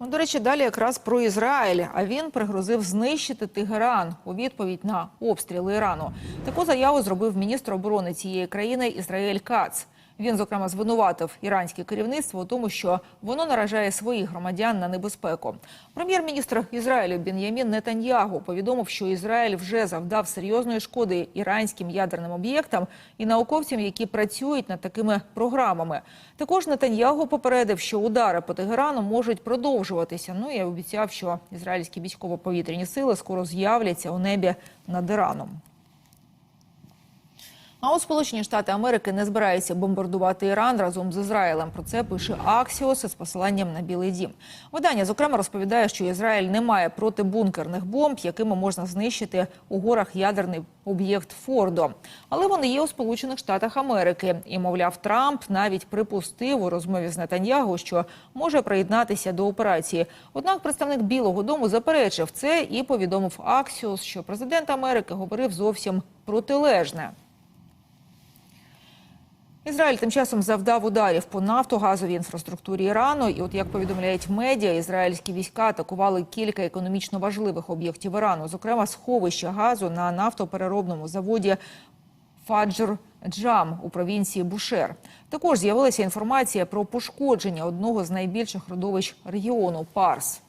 Ну, до речі, далі якраз про Ізраїль. А він пригрозив знищити Тегеран у відповідь на обстріли Ірану. Таку заяву зробив міністр оборони цієї країни Ізраїль Кац. Він зокрема звинуватив іранське керівництво у тому, що воно наражає своїх громадян на небезпеку. Прем'єр-міністр Ізраїлю Бен'ямін Нетаньягу повідомив, що Ізраїль вже завдав серйозної шкоди іранським ядерним об'єктам і науковцям, які працюють над такими програмами. Також Нетаньягу попередив, що удари по Тегерану можуть продовжуватися. Ну і обіцяв, що ізраїльські військово-повітряні сили скоро з'являться у небі над Іраном. А от Сполучені Штати Америки не збираються бомбардувати Іран разом з Ізраїлем. Про це пише Аксіос із посиланням на Білий Дім. Видання зокрема розповідає, що Ізраїль не має протибункерних бомб, якими можна знищити у горах ядерний об'єкт Фордо. Але вони є у Сполучених Штатах Америки. І мовляв, Трамп навіть припустив у розмові з Нетаньягу, що може приєднатися до операції. Однак представник Білого Дому заперечив це і повідомив Аксіос, що президент Америки говорив зовсім протилежне. Ізраїль тим часом завдав ударів по нафтогазовій інфраструктурі Ірану. І от як повідомляють медіа, ізраїльські війська атакували кілька економічно важливих об'єктів Ірану, зокрема сховище газу на нафтопереробному заводі Фаджр Джам у провінції Бушер. Також з'явилася інформація про пошкодження одного з найбільших родовищ регіону Парс.